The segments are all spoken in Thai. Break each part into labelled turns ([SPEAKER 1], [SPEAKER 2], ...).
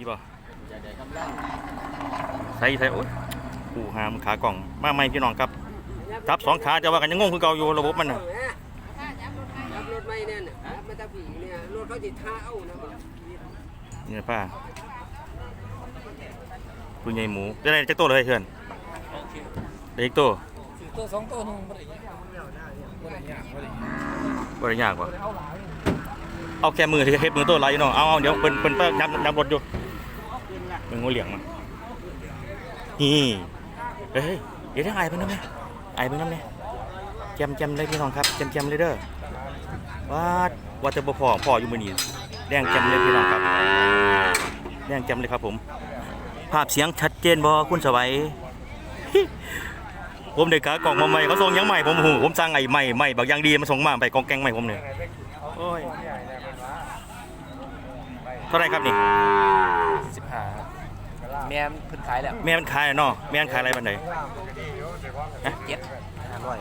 [SPEAKER 1] พี่บ่
[SPEAKER 2] อย่าได้กำลัง
[SPEAKER 1] ใส่ใส่โอ้ยกูหามขากล่อง มาใหม่พี่น้องครับจับสองขาจะว่ากันยังงงคือเก่าอยู่ระบบมันน่ะ
[SPEAKER 3] รับรถไม่แน่น่ะรับมาตาผีเนี่ยรถเขาติดท่าเอานะบ่
[SPEAKER 1] นี่นะป้าคุณยายหมูจะได้จักตัวเลยเพื่อนได้อีกตัว
[SPEAKER 2] ตัวสองตัวนึงบ่ได้ยากบ่ได้ยากบ่ได้ยาก
[SPEAKER 1] บ่ได้ยากว่ะเอาแค่มือที่เฮ็ดมือตัวไรเนาะเอาเอาเดี๋ยวเพิ่นเพิ่นไปยับยับรถอยู่ มึงงูเหลี่ยงมานี่เฮ้ยเดี๋ยวได้ไอ้เพิ่นนำแม่ไอ้เพิ่นนำแม่แจมแจมเลยพี่น้องครับแจมแจมเลยเด้อว่าว่าแต่บ่พอพออยู่มื้อนี้แดงแจมเลยพี่น้องครับแดงแจมเลยครับผม ภาพเสียงชัดเจนบ่คุณสวัยผมได้กากล่องมาใหม่เขาส่งยังใหม่ผมหูผมสั่งไอ้ใหม่ใหม่บักอยางดีมาส่งมาไปกองแกงใหม่ผมเนี่ยเท่าไรครับนี่
[SPEAKER 2] 15 แม่นเพิ่นขายแล้ว
[SPEAKER 1] แม่มันขายเนาะแม่มันขายอะไรบันได
[SPEAKER 2] 7 500ปล่อ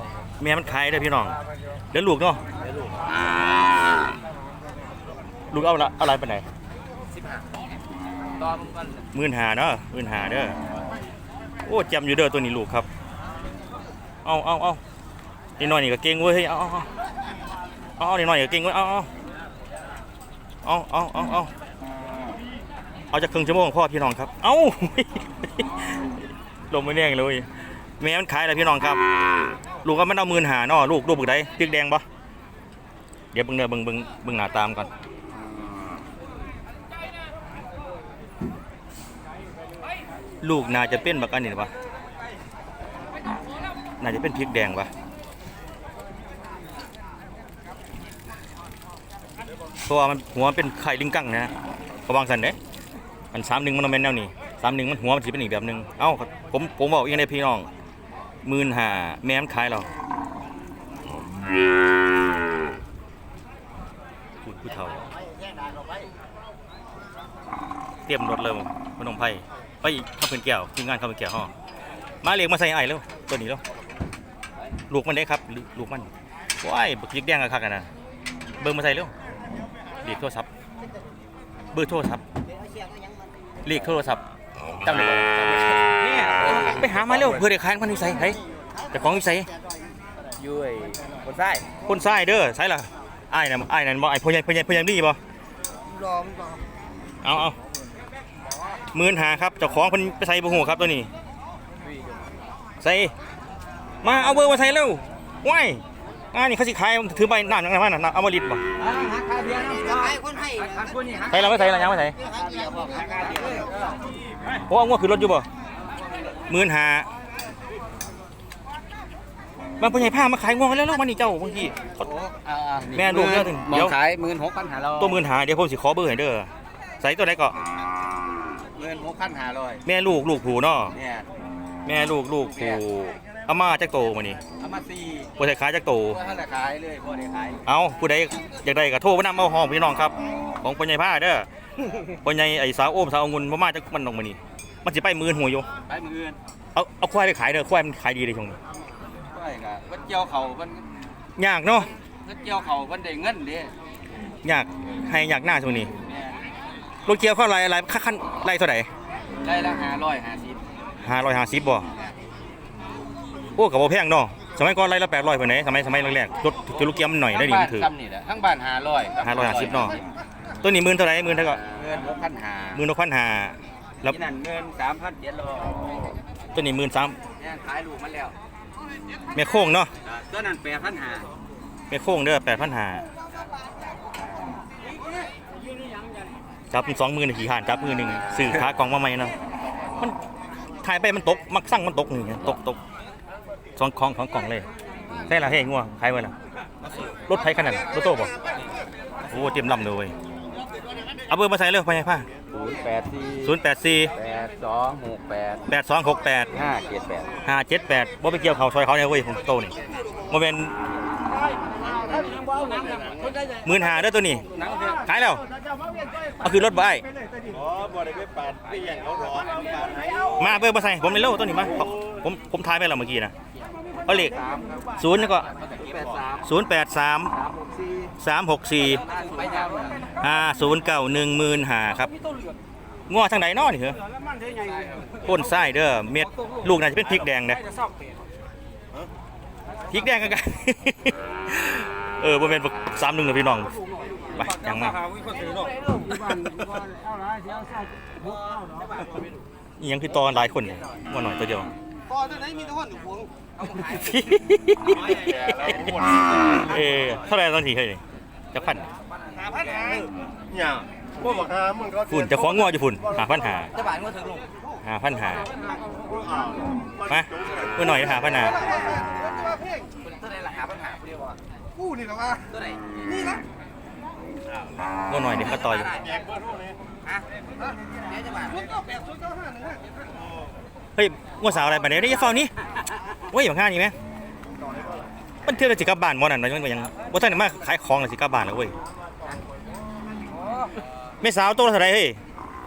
[SPEAKER 2] ย
[SPEAKER 1] แม่มันขายเด้อพี่น้องเดี๋ยวลูกเนาะ
[SPEAKER 2] เดี๋ยวลูก
[SPEAKER 1] ลูกเอาละอะไรบันได
[SPEAKER 2] 15ตอมมัน
[SPEAKER 1] หมื่นหาเนาะหมื่นหาเด้อโอ้จำอยู่เด้อตัวนี้ลูกครับ เอาเอาเอานี่น้อยนี่ก็เก่งเว้ยเฮ้ยเอาเอาเอาเอานี่น้อยก็เก่งเว้ยเอาเอาเอาเอาเอาเอา เอาจากครึ่งชั่วโมงพ่อพี่น้องครับ เอาลงไม่แน่งเลยแม่มันขายอะไรพี่น้องครับ ลูกก็มันเอามื่นหาเนาะลูกลูกบึกได้พริกแดงปะเดี๋ยวเบิ่งเด้อเบิ่งเบิ่งเบิ่งหน้าตามก่อนลูกน่าจะเป็นบักอันนี้ปะน่าจะเป็นพริกแดงปะเพราะว่ามันหัวมันเป็นไข่ลิงกังนะระวังสันเด้ มันสามหนึ่งมันเอาแม่นแนวนี้สามหนึ่งมันหัวมันสิเป็นอีกแบบหนึ่งเอ้าผมผมบอกยังไงพี่น้องมื่นหาแม่มันขายเราพูดผู้เฒ่าเตรียมรถเลยพนมไผ่ไปข้าวเป็นแก้วทีมงานข้าวเป็นแก้วห่อมาเรียกมาใส่ไอ้แล้วตัวนี้แล้วลูกมันได้ครับลูกมันว้ายบักยิกแดงอะคักกันนะเบอร์มาใส่เร็วเรียกโทรศัพท์ เบอร์โทรศัพท์เรียกโทรศัพท์จำได้บ่เนี่ยไปหามาเร็วเพื่อเด็กขายมันอยู่ใส่ไห้แต่ของอยู่ใส่
[SPEAKER 2] อยู่ไอ้คนใต้
[SPEAKER 1] คนซ้ายเด้อใส่ล่ะไอ้ายน่ะไอ้ายนั่นบ่ไอ้พ่อใหญ่พ่อใหญ่พ่อใหญ่ดีบ่
[SPEAKER 3] รอมรอ
[SPEAKER 1] เอาเอาหมื่นหาครับเจ้าของเพิ่นไปใส่บ่ฮู้ครับตัวนี้ใส่มาเอาเบอร์มาใส่เร็วว้าย อ่านี่เขาสิขายถือใบน้ำยังไงมาน่ะเอามาลิดบ่
[SPEAKER 3] หาค่าเบียร์นะขายคนให้ขายคนนี่
[SPEAKER 1] ใส่เราไม่ใส่เรายังไม่ใส่โอ้เอางวดขึ้นรถอยู่บ่หมื่นหาบางผู้ใหญ่ผ้ามาขายงวดแล้วลูกมันนี่เจ้าบางทีเขา
[SPEAKER 2] อ่า
[SPEAKER 1] แม่ลูกเยอะถึง
[SPEAKER 2] มอ
[SPEAKER 1] เดี๋
[SPEAKER 2] ง
[SPEAKER 1] ยว
[SPEAKER 2] ขาย16,500
[SPEAKER 1] ตัวหมื่นหาเดี๋ยวผมสิขอเบอร์ให้เด้อใส่ตัวไหนก็
[SPEAKER 2] 16,500
[SPEAKER 1] แม่ลูกลูกผูเนาะ
[SPEAKER 2] เนี่ย
[SPEAKER 1] แม่ลูกลูกผู อาม่าจักโตมานี่
[SPEAKER 2] เอามา4
[SPEAKER 1] บ่ใส่ขายจักโต
[SPEAKER 2] บ่ทันได้ขายเลยบ่ได้ขาย
[SPEAKER 1] เอาผู้ใดอยากได้ก็โทรมานำเอาห้องพี่น้องครับ ของปัญญาผ้าเด้อปัญญาไอ้สาวโอมสาวองุ่นบ่มาจากมันออกมานี่มันสิไปหมื่นหัวอยู่
[SPEAKER 2] ไปมื้ออื่น
[SPEAKER 1] เอาเอาควายไปขายเด้อควายมันขายดีเลยช่วงนี้
[SPEAKER 2] ไปก็เพิ่นเกี่ยวเขาเพิ่น
[SPEAKER 1] ยากเนาะ
[SPEAKER 2] เพิ่นเกี่ยวเขาเพิ่นได้เงินเด้
[SPEAKER 1] ยากให้ยากหน้าช่วงนี้
[SPEAKER 2] แม่
[SPEAKER 1] รถเกียวเข้าไรอะไรค่าคันไรเท่าไหร่
[SPEAKER 2] ได้ละ550
[SPEAKER 1] ห้าร้อยห้าสิบบ่ โอ้กับบ่แพงเนาะสมัยก่อนไรละแปดร้อยไปไหนสมัยสมัยแรกๆรถจะลูกเกียวมันหน่อยได้ดีมันถือ
[SPEAKER 2] ซ้ำนี่แหละทั้งบ้าน500
[SPEAKER 1] ห้าร้อยห้าสิบเนาะตัวนี้หมื่นเท่าไหร่หมื่นเท่าก็
[SPEAKER 2] เงิน6,500
[SPEAKER 1] หมื่นหกพันห้าแล้ว
[SPEAKER 2] ที่นั่นเงิน3,700
[SPEAKER 1] ตัวนี้หมื่นสาม
[SPEAKER 2] เนี่ยขายลูกมันแล้ว
[SPEAKER 1] แม่โค้งเนาะ
[SPEAKER 2] ตัวนั้น8,500
[SPEAKER 1] แม่โค้งเด้อแปดพันห้าจับสองมือหนึ่งขี่หานจับมือหนึ่งสื่อขากล่องมาใหม่เนาะมันถ่ายไปมันตกมักสั่งมันตกนี่ตกตก สองของของกล่องเลยใช่ละเฮ้ยงัวใครไว้ล่ะรถไฟขนาดนั้นรถโต้บ่โอ้เตรียมลำเลยเว้ยเอาเบอร์มาใส่เร็วไปผ้า
[SPEAKER 2] 084
[SPEAKER 1] ศูนย์แปดสี่
[SPEAKER 2] 8268
[SPEAKER 1] แปดสองหกแปด
[SPEAKER 2] 578
[SPEAKER 1] ห้าเจ็ดแปดบ่ไปเกี่ยวเขาซอยเขาเนี่ยเว้ยผมโตนี่โมเป็นหมื่นหาเด้อตัวนี้ขายแล้วเอาคือรถบ่ไอ้
[SPEAKER 4] อ๋อบ่ได้ไปปาดเปลี่ยนเขาหรอ
[SPEAKER 1] มาเบอร์มาใส่ผมเป็นโลตัวนี้มาผมผมผมทายไปแล้วเมื่อกี้นะ เอาเลขศูนย์แล้วก็
[SPEAKER 2] 83
[SPEAKER 1] ศูนย์แปดสามสามหกสี่
[SPEAKER 2] ไปยาว
[SPEAKER 1] ห้าศูนย์เก้าหนึ่งหมื่นหาครับง้อทางไหนนอนี่เหรอพ่นไส้เด้อเม็ดลูกน่าจะเป็นพริกแดงนะพริกแดงกันกันเออบ่เป็นสามหนึ่งเลยพี่น้องไปยังมาอีหยังคือตอนหลายคนเนี่ยว่าหน่อยตัวเดียว
[SPEAKER 2] พอตัวไหนมีแตัวคนอยู่พวง
[SPEAKER 1] เออเท่าไหรตอนทีเฮ้ยจะพัน
[SPEAKER 2] หาพันหา
[SPEAKER 4] เนี่ยพวกบักฮามันก็
[SPEAKER 1] ฝุ่นจะฟ้องงออยู่ฝุ่นหาพันหา
[SPEAKER 2] จะบาทก็ถึงลง
[SPEAKER 1] หาพันหามาเมื่อหน่อยหาพันหา
[SPEAKER 2] ตัวไหนราคาปัญหาเดียวกู้นี่หรอวะตัวไหนนี่นะ
[SPEAKER 1] เมื่อหน่อยเดี๋ยวก็ต่อย
[SPEAKER 2] ฮะเนี่ยจะบาทศูนย์เก้าแปดศูนย์เก้าห้าหนึ่งห้าเจ็ดห้า
[SPEAKER 1] เฮ้ยงัวสาวอะไรไปเนี่ยได้ยาเฝ้านี้เว้ยอย่างห้านี่ไหมมันเท่ากับสิกลับบ้านมอนั่นมันยังบ่ทันได้มาขายของเลยสิกลับบ้านแล้วเว้ยแม่สาวตัวเท่าไหรเฮ้ย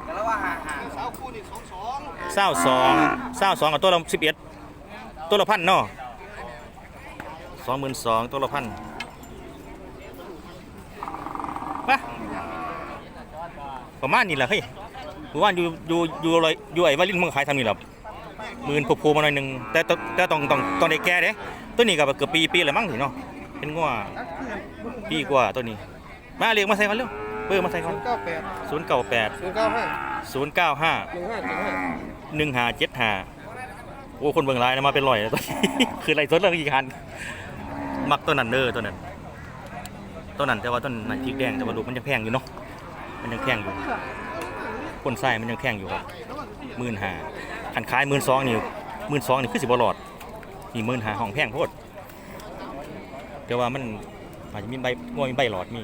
[SPEAKER 2] แต่ละว่าหาหาสาวคู่นี่สองสอง
[SPEAKER 1] เศร้าสองเศร้าสองกับตัวละสิบเอ็ดตัวละพันเนาะสองหมื่นสองตัวละพันมาประมาณนี้แหละเฮ้ยผมว่าอยู่อยู่อยู่อะไรอยู่ไอ้วาลินมึงขายทำนี่หรอ มื่นผูๆมาหน่อยหนึ่งแต่ต้องแต่ต้องต้องต้องได้แก่เด้ตัวนี้ก็เกือบปีปีเลยมั้งสิเนาะเป็นงัวปีกว่าตัวนี้ มาเรียกมาใส่กันเร็วเบอร์มาใส่กัน
[SPEAKER 2] เก้าแปด
[SPEAKER 1] ศูนย์เก้าแปด
[SPEAKER 2] ศูนย์เก้าห้า
[SPEAKER 1] ศูนย์เก้าห้า
[SPEAKER 2] หนึ่งห้าเจ็ดห้า
[SPEAKER 1] หนึ่งหาเจ็ดหาโอ้คนเบิ่งไลน์นะมาเป็นร้อยแล้วคือไรสดเรื่องอีกคันมักตัวนั้นเด้อตัวนั้นตัวนั้นแต่ว่าต้นไหนพริกแดงแต่ว่าลูกมันยังแพงอยู่เนาะมันยังแพงอยู่คนไส้มันยังแพงอยู่ครับหมื่นหา ขันขายหมื่นสองนี่หมื่นสองนี่คือสิบหลอดนี่หมื่นหาห้องแพงโพดแต่ว่ามันอาจจะมีใบงวมีใบหลอดมี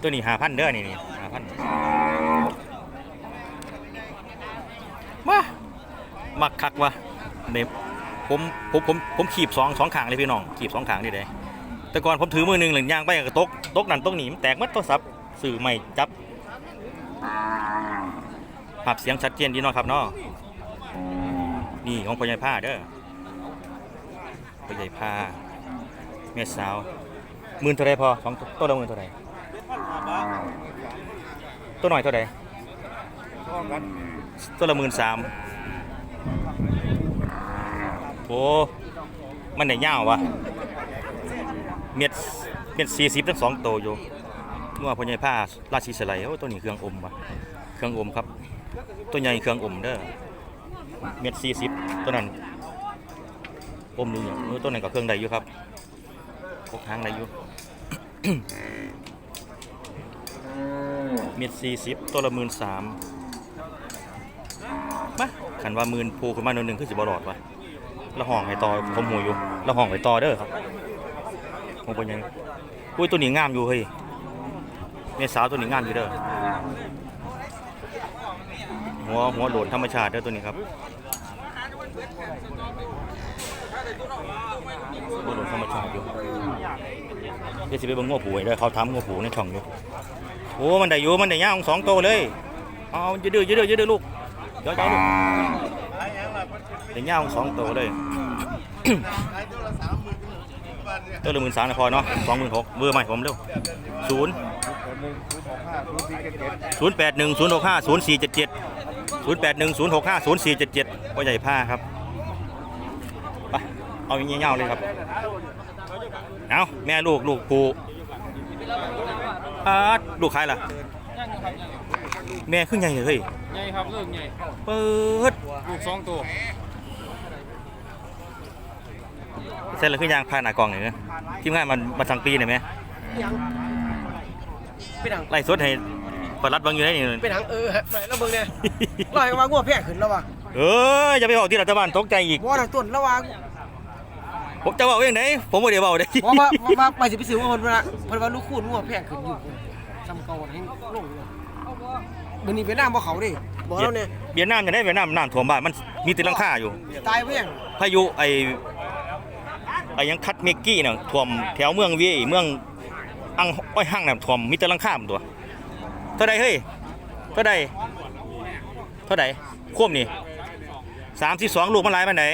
[SPEAKER 1] ตัวนี้หาพันเด้อนี่นี่หาพันมามักคักวะเนี่ยผมผมผมผมขีบสองสองขางเลยพี่น้องขีบสองขางนี่เลยแต่ก่อนผมถือมือหนึ่งหนึ่งยางไปกับตกตกนั่นตกนี่มันแตกมัดโทรศัพท์สื่อใหม่จับภาพเสียงชัดเจนดีเนาะครับเนาะ นี่ของพ่อใหญ่ผ้าเด้อพ่อใหญ่ผ้าแม่สาวหมื่นเท่าไรพอสองตัวละหมื่นเท่าไรตัวหน่อยเท่าไรตัวละหมื่นสามโอ้มันได้ยาววะเม็ดเม็ดสี่สิบทั้งสองโตอยู่เมื่อพ่อใหญ่ผ้าราชีสไลโอ้ตัวนี้เครื่องอมวะเครื่องอมครับ ตัวใหญ่เครื่องอมเด้อ เม็ดสี่สิบตัวนั้นอมนี่เนี่ยตัวนั้นก็เครื่องใดอยู่ครับพกทางใดอยู่เม็ดสี่สิบตัวละหมื่นสามมาขันว่าหมื่นภูขึ้นมาหน่อยหนึ่งคือสิบหลอดวะแล้วห้องไห้ต่อผมหูอยู่แล้วห้องไห้ต่อเด้อครับผมเป็นยังอุ้ยตัวนี้งามอยู่เฮ้ยเมสาวตัวนี้งามอยู่เด้อหัวหัวโหลนธรรมชาติเด้อตัวนี้ครับ หัวโหลนธรรมชาติอยู่เดี๋ยวสิไปเบิ่งงัวผูให้เด้อเขาทำงัวผูในช่องอยู่โอ้มันได้อยู่มันได้ย่างสองโตวเลยเอายืดดื้อยืดดื้อยืดดื้อลูกเดี๋ยวเจ้าลูกได้ย่างสองโตวเลยตัวละหมื่นสามนะพอเนาะสองหมื่นหกเบอร์ใหม่ผมเร็วศูนย์ศูนย์แปดหนึ่งศูนย์หกห้าศูนย์สี่เจ็ดเจ็ด ศูนย์แปดหนึ่งศูนย์หกห้าศูนย์สี่เจ็ดเจ็ดพ่อใหญ่ผ้าครับไปเอาอย่างเงี้ยๆเลยครับ เอาแม่ลูกลูกปูอาดลูกใครล่ะแม่ขึ้นใหญ่เลยเฮ้ย
[SPEAKER 2] ใหญ่ครับเรื่องใหญ่
[SPEAKER 1] เปิด
[SPEAKER 2] ลูกสองตัว
[SPEAKER 1] เสร็จแล้วขึ้นยางผ่านหน้ากล่องหน่อยนะทีมงานมันมาสั่งปีหน่อยไหม
[SPEAKER 2] เป็นหนัง
[SPEAKER 1] ไล่สดให้ ปลัดเบังอยู่ได้นี่
[SPEAKER 2] เป็นหนังเออไหนแล้วเบิ่งเนี่ยลอยว่างัวแพงขึ้นแล้ววะ
[SPEAKER 1] เอออย่าไปบอกที่รัฐบาลตกใจอีก
[SPEAKER 2] บ่ทางต้นแล้วว่า
[SPEAKER 1] ผมจะบอกเองไหนผมไม่ได้บอกได้
[SPEAKER 2] เพราะว่าว่าไปสิไปซื้อว่าเพิ่นว่าเพิ่นว่าลูกคูณงัวแพงขึ้นอยู่จำเก่าให้ลงเลยมื้อนี้เวียดนามบ่เขาดิบ่แล้วเนี่ย
[SPEAKER 1] เวียดนามจะได้เวียดนามน้ำท่วมบ้านมันมีแติลังคาอยู่
[SPEAKER 2] ตายเพียง
[SPEAKER 1] พายุไอไอยังคัดเมกกี้น่ะท่วมแถวเมืองเวียเมืองอังอ้อยห้างน่ะท่วมมีแต่หลังคาหมดตัว เท่าใดเฮ้ยเท่าใดเท่าใดควบนี่สามสิบสองลูกมันหลายปานไหน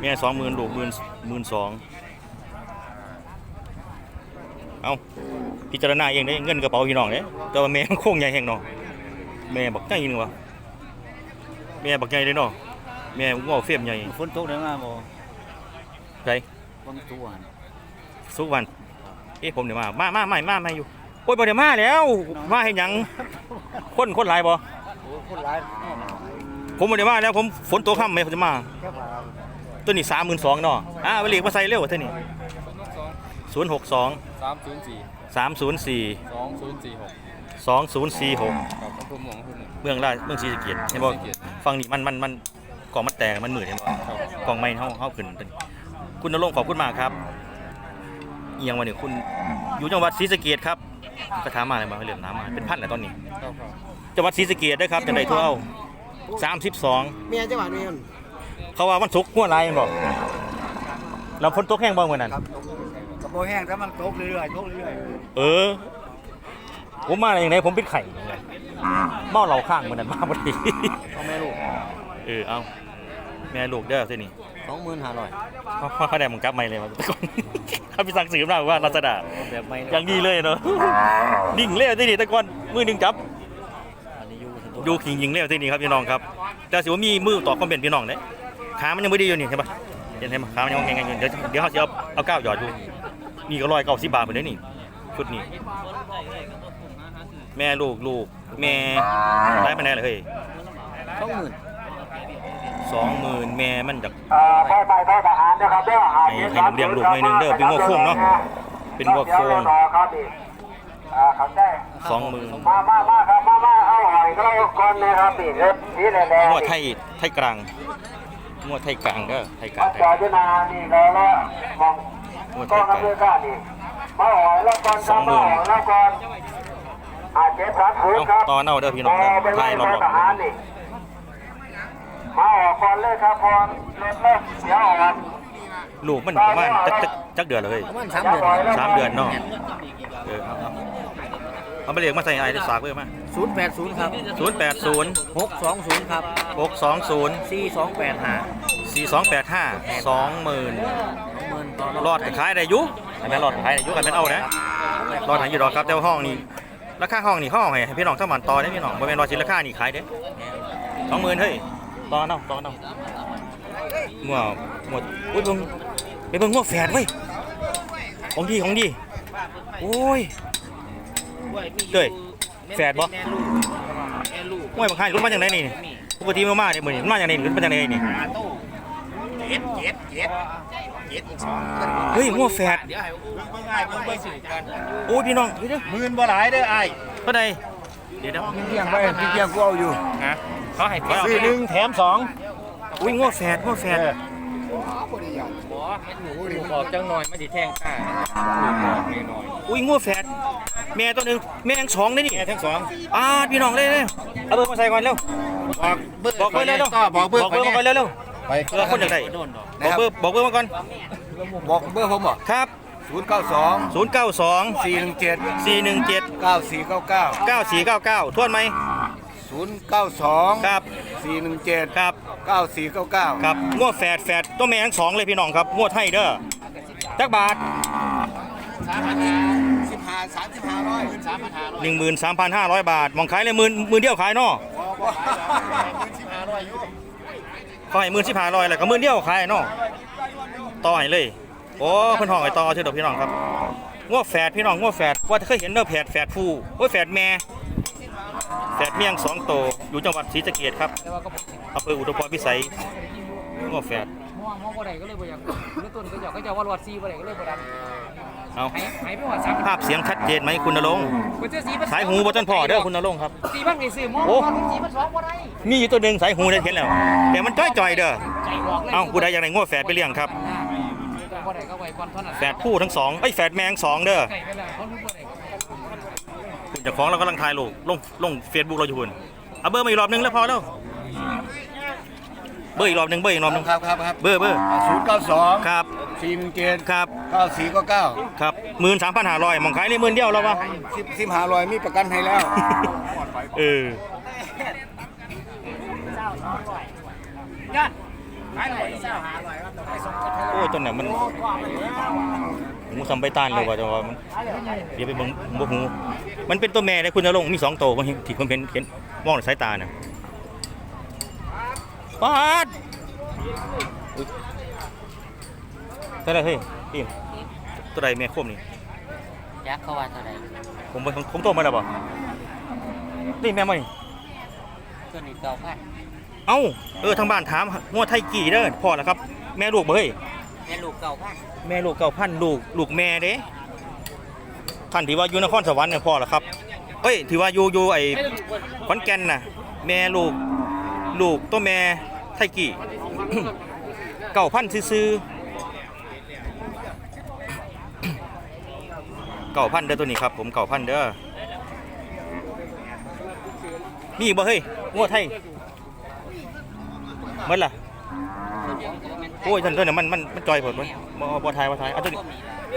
[SPEAKER 1] แม่สองหมื่นลูกหมื่นหมื่นสองเอาพิจารณาเองได้เงินกระเป๋าพี่น้องเด้แต่ว่าแม่มันโค้งใหญ่แห่งเนาะแม่บักใหญ่นึงวะแม่บักใหญ่เลยเนาะแม่ง้อเฟียมใหญ่
[SPEAKER 5] ฝนตกได้มาบ่
[SPEAKER 1] ใช่
[SPEAKER 5] บางตัวหั่น
[SPEAKER 1] สุกวัน เอ๊ะผมเดี๋ยวมา มามาไม่มาไม่อยู่ โอ้ยบ่เดี๋ยวมาแล้ว มาเห็นหยัง คนคนหลายบ่
[SPEAKER 5] โอ้คนหลายแน่นอน
[SPEAKER 1] ผมบ่เดี๋ยวมาแล้วผมฝนตกค่ำไหมผมจะมา
[SPEAKER 5] แค่ว่า
[SPEAKER 1] ตัวนี้สามหมื่นสองเนาะอ่าไปเรียกมาใส่เร็วเท่านี้ศูนย์หกสอง
[SPEAKER 6] สามศูนย์สี่
[SPEAKER 1] สามศูนย์สี่
[SPEAKER 6] สองศูนย์สี่หก
[SPEAKER 1] สองศูนย์สี่หก
[SPEAKER 6] กับอำเภอเมืองอำเภอเมือง
[SPEAKER 1] เมืองราชเมืองศรีสะเกษเห็นบ่
[SPEAKER 6] ศรีสะเกษ
[SPEAKER 1] ฟังนี่มันมันมันกล่องมันแตกมันหมืดเห็นบ่
[SPEAKER 6] ครับ
[SPEAKER 1] กล่องไม้เฮาเฮาขึ้นตัวนี้คุณนรงค์ขอบคุณมากครับ เอียงวันนี้คุณอยู่จังหวัดศรีสะเกษครับก็ถามมาเลยมาเรื่องน้ำมาเป็นพันแล้วตอนนี้
[SPEAKER 6] ครับครับ
[SPEAKER 1] จังหวัดศรีสะเกษเด้อครับจังได๋ทั่วเอา32
[SPEAKER 2] เมียจังหวัดนี้มัน
[SPEAKER 1] เขาว่าวันศุกร์หัวลายแม่นบ่แล้วฝนตกแห้งบ่มื้อนั้น
[SPEAKER 5] ครับกระโปรงแห้งแต่มันตกเรื่อยๆตกเรื่อย
[SPEAKER 1] เออ ผมมาอย่างไรผมเป็นไข่ยังไงเมาเหล่าข้างมื้อนั้นมาบ่ดี
[SPEAKER 5] ๆต้องแม่ลูก
[SPEAKER 1] เออเอาแม่ลูกเด้อซินี่
[SPEAKER 5] สองหมื่นห้าร้อย
[SPEAKER 1] เขาเขาเขาได้มึงกลับไม่เลยมาตะกอนเขาไปสั่งซื้อมาว่าลาซาด้า
[SPEAKER 5] แบบไม่
[SPEAKER 1] อย่างดีเลยเนาะนิ่งเลี้ยวที่นี่ตะกอนมือหนึงจับ
[SPEAKER 5] อันนี้อยู่
[SPEAKER 1] ดูขิงยิงเลี้ยวที่นี่ครับพี่น้องครับ แต่สิว่ามีมือต่อคอมเมนต์พี่น้องเด้ขามันยังไม่ดีอยู่นี่เห็นปะเห็นไหมขามันยังแข็งๆอยู่เดี๋ยวเดี๋ยวเขาจะเอาเอาก้าวหยอดอยู่นี่ก็ร้อยเก้าสิบบาทเหมือนเดิมนี่ชุดนี้แม่ลูกลูกแม่ได้มาแน่เลยเฮ้ย
[SPEAKER 5] สองหมื่น
[SPEAKER 1] สองหมื่นแม่มันจาก
[SPEAKER 7] ไปไปไปทหารนะครับเด้อ
[SPEAKER 1] ให้ให้ผมเลี้ยงลูกหน่อยหนึงเด้อเป็นงัวโค้งเนาะเป็นงัวโค้ง
[SPEAKER 7] ครับดิอ่าเขาได้
[SPEAKER 1] สองหมื่น
[SPEAKER 7] มามามาครับมามาเอาหอยก็ได้ก่อนนะครับดิเฮ็ดสีแดง
[SPEAKER 1] งวดไทยไทยกลางงวดไทยกลางเด้อไทยกลา
[SPEAKER 7] มั
[SPEAKER 1] ง
[SPEAKER 7] น
[SPEAKER 1] ไทย
[SPEAKER 7] จอดอยู่นานี่แล้วละมอง
[SPEAKER 1] งวด
[SPEAKER 7] ก็
[SPEAKER 1] ไทยก
[SPEAKER 7] น้ำ
[SPEAKER 1] ลาง
[SPEAKER 7] เลือดก้านี่มาหอยแล้วก่อนครับมาหอยแล้วก่อนอาเจ็ดสามศูนย์ครับ
[SPEAKER 1] เอาตอนเอาเด้อพี่น้องเด้อ
[SPEAKER 7] เป็น
[SPEAKER 1] ไทยรอบ
[SPEAKER 7] ทหารนี่ มาออกก่อนเลยครับพรเล่นเล่นเสียออก
[SPEAKER 1] ๆลูกมันประมาณจักจักจักเดือนเลย
[SPEAKER 5] ประมาณสามเดือน
[SPEAKER 1] สามเดือนเนาะเออเอาเอาเอาไปเรียกมาใส่ไอ้ได้สากเพิ่มมา
[SPEAKER 5] ศูนย์แปดศูนย์ครับ
[SPEAKER 1] ศูนย์แปดศูนย์
[SPEAKER 5] หกสองศูนย์ครับ
[SPEAKER 1] หกสองศูนย์
[SPEAKER 5] สี่สองแปดห้า
[SPEAKER 1] สี่สองแปดห้าสองหมื่น
[SPEAKER 5] สองหมื่นต่อ
[SPEAKER 1] รอดก็ขายได้อยุแต่แม่นรอดก็ขายได้อยุกันแม่นเอานะรอดหายอยู่ดอกครับแต่ว่าห้องนี้ราคาห้องนี่ห้องให้พี่น้องสมานต่อได้พี่น้องบ่แม่นรอสิราคานี่ขายเด้สองหมื่นเฮ้ย ต่อเนาะต่อเนาะงัวงัวอุ้ยเบิ่งไปเบิ่งงัวแฝดเว้ยของดีของดีโอ้ยเด้ยแฝดบ่ห้วยบักไห้รุ่นมาจากไหนนี่ปกติมันมาเนี่ยมื้อนี้มันมาจากไหนรุ่นมาจากไหนนี่เฮ้ยงัวแฝดโอ้ยพี่น้องเดี๋ยวเดี๋ยว
[SPEAKER 4] หมื่นบ่หลายเด้อไอ้าย
[SPEAKER 1] เท่าใดเดี๋ยวเดี๋ยว
[SPEAKER 5] เที่ยงไปเที่ยงกูเอาอยู่
[SPEAKER 1] เขาให้
[SPEAKER 4] ซื้อหนึ่งแถมสอง
[SPEAKER 1] อุ้ยงัวแฝดงัวแฝด
[SPEAKER 6] ออกจังหน่อยไม่สิแท่งข้าไม่น้อย
[SPEAKER 1] อุ้ยงัวแฝดแม่ตัวหนึงแม่ทั้งสองเลยนี่
[SPEAKER 4] แม่ทั้งสอง
[SPEAKER 1] อ่าพี่น้องเลยเลยเอาเบอร์มาใส่ก่อนเร็ว
[SPEAKER 4] บอกเบอร์
[SPEAKER 1] บอกเบอร์เร็วเร็ว
[SPEAKER 4] ก็บอกเบอร์
[SPEAKER 1] บอกเบอร์มาก่อนเร็วเร็ว
[SPEAKER 4] ไป
[SPEAKER 1] เออคนอยากได้บอกเบอร์บอกเบอร์มาก่อน
[SPEAKER 5] บอกเบอร์ผมบอก
[SPEAKER 1] ครับ
[SPEAKER 5] ศูนย์เก้าสอง
[SPEAKER 1] 092
[SPEAKER 5] สี่หนึ่งเจ็ด
[SPEAKER 1] 417
[SPEAKER 5] เก้าสี่เก้าเก้า
[SPEAKER 1] 9499ทวนไหม
[SPEAKER 5] ศูนย์เก้าสอง
[SPEAKER 1] ครับ
[SPEAKER 5] สี่หนึ่งเจ็ด
[SPEAKER 1] ครับ
[SPEAKER 5] เก้าสี่เก้าเก้า
[SPEAKER 1] ครับงัวแฝดแฝดตัวแม่ทั้งสองเลยพี่น้องครับงัวไทยเด้อจักบาท
[SPEAKER 5] สิบห้าสามสิบห้าร้อยสามพันห้าร้อย
[SPEAKER 1] หนึ่งหมื่นสามพันห้าร้อยบาทมองขายเลยหมื่นหมื่นเดียวขายเนาะเขาให้หมื่นสิบห้าร้อยแล้วก็หมื่นเดียวขายเนาะต่อให้เลยโอ้เพิ่นห้องไอ้ต่อเชิญดอกพี่น้องครับง้อแฝดพี่น้องง้อแฝดว่าเคยเห็นเด้อแฝดแฝดผู้โอ้ยแฝดแม่ แฝดเมียงสองโตวอยู่จังหวัดศรีสะเกษครับอำเภออุดมพรพิสัยง้อแฝด
[SPEAKER 3] ม่วงม่วงบ่ได้ก็เลยบ่อยากเรื่องต้นก็อยากก็จะว่ารอดซีบ่ได้ก็เลยบ่ดัน
[SPEAKER 1] เอา
[SPEAKER 3] หายหายไปว่า3
[SPEAKER 1] ภาพเสียงชัดเจนไหมคุณนรงค์
[SPEAKER 3] บ่เจอสีมัน
[SPEAKER 1] สายหูบ่ต้นพ่อเด้อคุณนรงค์ครับ
[SPEAKER 3] สีมันนี่ซื้อม่วง
[SPEAKER 1] โอ้
[SPEAKER 3] ม่วงสีมันสองบ่ได้
[SPEAKER 1] มีอยู่ตัวหนึ่งสายหูได้เห็นแล้วแต่มันจ้อยจ่อยๆเด้อ
[SPEAKER 3] ใจออกเลย
[SPEAKER 1] เอ้าผู้ใดอยากได้ง้อแฝดไปเลี้ยงครับ
[SPEAKER 3] บ่ได้ก็ไว้ก่อนเท่านั้น
[SPEAKER 1] แฝดผู้ทั้งสองไอ้ยแฝดแมงสองเด้อ
[SPEAKER 3] ไก่ไปแล้วเขารู้บ่ได้
[SPEAKER 1] คุณเจะฟ้าของเรากำลังถ่ายรูปลงลงเฟซบุ๊กเราอยู่คุณเอาเบอร์มาอีกรอบหนึงแล้วพอแล้วเบอร์อีกรอบหนึงเบอร์อีกรอบหนึง
[SPEAKER 5] ครับครับครับ
[SPEAKER 1] เบอร์เบอร์
[SPEAKER 5] ศูนย์เก้าสอง
[SPEAKER 1] ครับ
[SPEAKER 5] สี่หนึ่งเจ็ด
[SPEAKER 1] ครับ
[SPEAKER 5] เก้าสี่เก้าเก้า
[SPEAKER 1] ครับหมื่นสามพันห้าร้อยมองขายในหมื่นเดียวแล้ววะ
[SPEAKER 5] สิบสิบห้าร้อยมีประกันให้แล้ว
[SPEAKER 1] เออโอ้ยต้นไหนมัน หมูสัมไปต้านเลยว่าแต่ว่ามันเดี๋ยวไปเบิ่งบ่หูมันเป็นตัวแม่ได้คุณนรงค์มีสองตัวบ่เห็นที่ผมเห็นเห็นมองด้วยสายตาน่ะปาดอุ๊ยตัวใดเฮ้ยพี่ตัวใดแม่โคมนี่
[SPEAKER 6] ยักษ์เขาว่าเท่าไหร่
[SPEAKER 1] ผมผมผมโตมาแล้วบ่นี่แม่มานี่
[SPEAKER 6] ตัวนี้เก้าพัน
[SPEAKER 1] เอ้าเออทางบ้านถามงัวไทยกี่เด้อพ่อแล้วครับ แม่ลูกบ่เฮ้ย
[SPEAKER 6] แม่ลูกเก้าพัน
[SPEAKER 1] แม่ลูกเก้าพันลูกลูกแม่เด้ท่านที่ว่าอยู่นครสวรรค์เนี่ยพ่อแล้วครับเอ้ยที่ว่าอยู่อยู่ไอ้ขอนแก่นน่ะ แม่ลูกลูกตัวแม่ไทยกี่เก้าพันซื้อเก้าพันเด้อตัวนี้ครับผมเก้าพันเด้อมีอีกบ่เฮ้ยงัวไทยเมื่อล่ะโอ้ยท่านตัวนี้มันมันมันจอยผมมันบ่บ่ทายบ่ทายเอาตัวนี้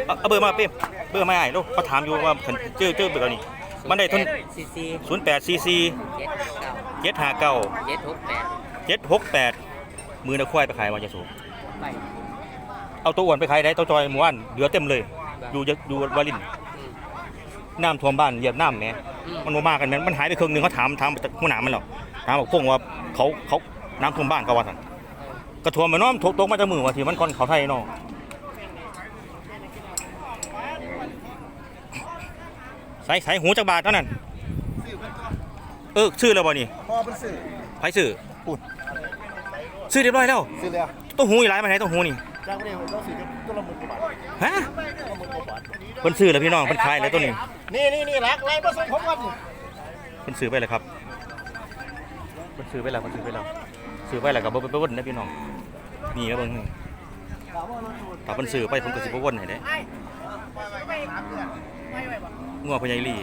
[SPEAKER 1] เอาเอาเบอร์มาเป้มเบอร์มาให้ลูกเขาถามอยู่ว่าท่านเจอเจอเบอร์นี้มันได้ทุน
[SPEAKER 6] ซีซี
[SPEAKER 1] 08 cc
[SPEAKER 6] เจ็ดเก้า
[SPEAKER 1] 759
[SPEAKER 6] เจ็ดหกแปด
[SPEAKER 1] 768มือนะควายไปขายว่าจะสูง
[SPEAKER 6] ไป
[SPEAKER 1] เอาตัวอ้วนไปขายได้ตัวจอยหมู่บ้านเหลือเต็มเลย อยู่จะอยู่วาลินน้ำท่วมบ้านเหยียบน้ำแหมมันบ่มากันแม่นมันหายไปครึ่งหนึงเขาถามถามจากหัวหน้ามันหรอกถามบอกพงว่าเขาเขาน้ำท่วมบ้านเขาว่าซั่น กระท่วมมาเนาะมันตกตกมาจากมือว่าที่มันก่อนเขาไทยเนาะใส่ใส่หูจักบาทเท่านั้น เออซื้อแล้วบ่นี่
[SPEAKER 4] พอเป็นสื่อ
[SPEAKER 1] ไผซื้อซื้อเรียบร้อยแล้ว
[SPEAKER 4] สื่อแล้ว
[SPEAKER 1] ต้องหูอีหลายมาไหนต้องหูนี่
[SPEAKER 4] จ้างไม่ได้ต้องสื่อตัวละหมื่นกว่าบาท
[SPEAKER 1] ฮะเพิ่นซื้อแล้วพี่น้องเพิ่นขายแล้วตัวนี้
[SPEAKER 4] นี่นี่นี่รักไรผสมผมกันนี่
[SPEAKER 1] เพิ่นซื้อไปแล้วครับเพิ่นซื้อไปแล้วเพิ่นซื้อไปแล้ว ซื้อไปแล้วก็บ่ไปวนนะพี่น้องนี่แล้วเบิ่งนี่ถ้าเพิ่นซื้อไปผมก็สิบ่วนให้เด้งัวพญายลี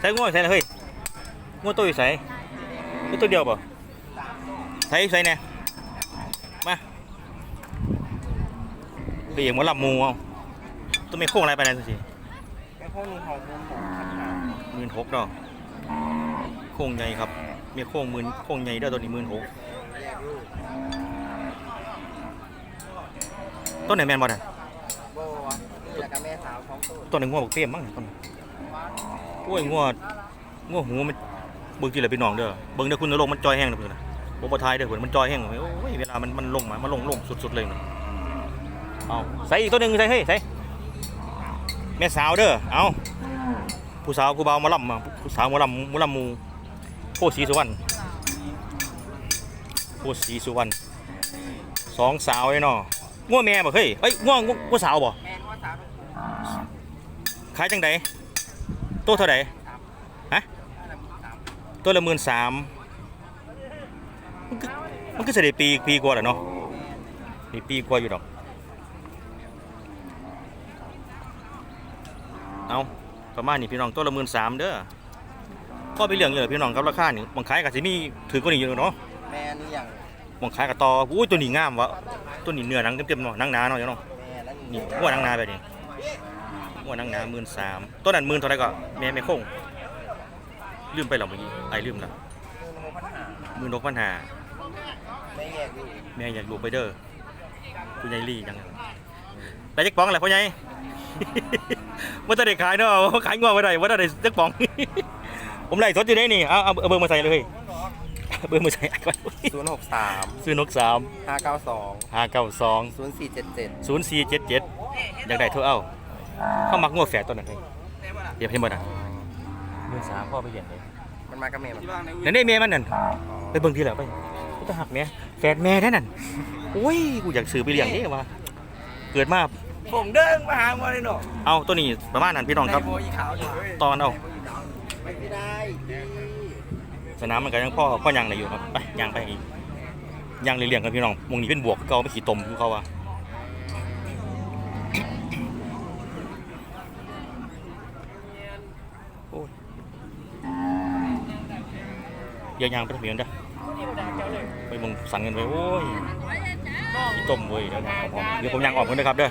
[SPEAKER 1] ใส่งัวใส่เลยเฮ้ยงัวตัวอยู่ใส่คือตัวเดียวบ่ใส่ใส่แน่มาไปเองหมาลำมูเอา ตัวไม่โค้งอะไรไปไหนสิ
[SPEAKER 2] แค่พวกนี้ของผม
[SPEAKER 1] หมื่นหกดอกโค้งใหญ่ครับมีโค้งหมื่นโค้งใหญ่เด้อตัวนี้หมื่นหกต้นไหนแมนบอลน่ะ
[SPEAKER 2] โบวะแล้วก็แม่สาวของตู้
[SPEAKER 1] ต้นไหนงัวบักเตี้ยมมั้งต้นโอ้ยงัวงัวหูมันเบิ่งทีละพี่น้องเด้อเบิ่งเด้อคุณนรงค์มันจอยแห้งเด้อเพิ่นน่ะบ่บ่ทายเด้อเพิ่นมันจอยแห้งโอ้ยเวลามันมันลงมามันลงลงสุดๆเลยน่ะเอาใส่อีกตัวหนึงใส่เฮ้ยใส่ แม่สาวเด้อเอาผู้สาวผู้บ่าวหมาลำมาผู้สาวมาลำมาลำมูโพธิ์ศรีสุวรรณโพธิ์ศรีสุวรรณสองสาวไอ้เนาะงัวแม่บ่เฮ้ยเอ้ยงัวงัวงัวสาวบ่ขายจังไดตัวเท่าไดฮะตัวละหมื่นสามมันก็เสด็จปีปีกว่าแหละเนาะนี่ปีกว่าอยู่ดอก เอาประมาณนี้พี่น้องตัวละหมื่นสามเด้อก็ไปเรื่องอยู่เลยพี่น้องครับราคานี่บางขายกับสิมีถือก็นี่อยู่เนาะ
[SPEAKER 2] แม่นี่อย่าง
[SPEAKER 1] บางขายกับต่ออุ้ยตัวนี้งามวะตัวนี้เนื้อหนังเต็มๆเนาะหนังหนาเนาะเนาะ
[SPEAKER 2] แม่แล้ว
[SPEAKER 1] นี่หัวหนังหนาแบบนี้หัวหนังหนาหมื่นสามตัวนั้นหมื่นเท่าไหรก็แม่ไม่คงลืมไปแล้วเมื่อกี้ไอ้ลืมแล้วหมื่นหกพันห้า
[SPEAKER 2] แม่แยกอยู่
[SPEAKER 1] แม่อยากลูกไปเด้อคุณยายลี่ยังได้จักป๋องแหละพ่อใหญ่ ว่าจะได้ขายเนาะขายงวไปได้ว่าจะได้จักป๋อง ผมไล่สดอยู่ได้นี่เอาเอาเอาเบอร์มาใส่เลยเอาเบอร์มาใส่ก่อน
[SPEAKER 2] ศูนย์หกสาม
[SPEAKER 1] ซื้อนกสาม
[SPEAKER 2] ห้าเก้าสอง
[SPEAKER 1] ห้าเก้าสอง
[SPEAKER 2] ศูนย์สี่เจ็ดเจ็ด
[SPEAKER 1] ศูนย์สี่เจ็ดเจ็ดอยากได้เท่าเอาเข้ามักงวแฝดตัวนั้นเลยเดี๋ยวให้หมดอะเมื่อสามพ่อไปเรียนเลย
[SPEAKER 2] มันมากับแม่มัน
[SPEAKER 1] นั่นได้เมียมันนั่นไปเบิ่งทีละไปกูจะหักแม่แฝดแม่แน่นั่นโอ้ยกูอยากซื้อไปเลี้ยงนี่ว่าเกิดมา
[SPEAKER 2] ผมเดินมาหามาเลยเนาะ
[SPEAKER 1] เอาตัวนี้ประมาณนั้นพี่น้องครับ
[SPEAKER 2] โบอีขาวอยู่
[SPEAKER 1] ตอนเอา
[SPEAKER 2] ไม่ได้
[SPEAKER 1] สนามมันก็ยังพ่อพ่อยังไหนอยู่ครับไปยังไปอีกยังเลี้ยงๆกันพี่น้องมงนี้เป็นบวกเก่าไม่ขี่ตมคือเขาว่าโอ้ยเดี๋ยวยางไปทำเมียนเด้อไปมึงสั่งเงินไว้โอ้ยขี่ต้มเว้ยเดี๋ยวนะเดี๋ยวผมยังออกเงินนะครับเด้อ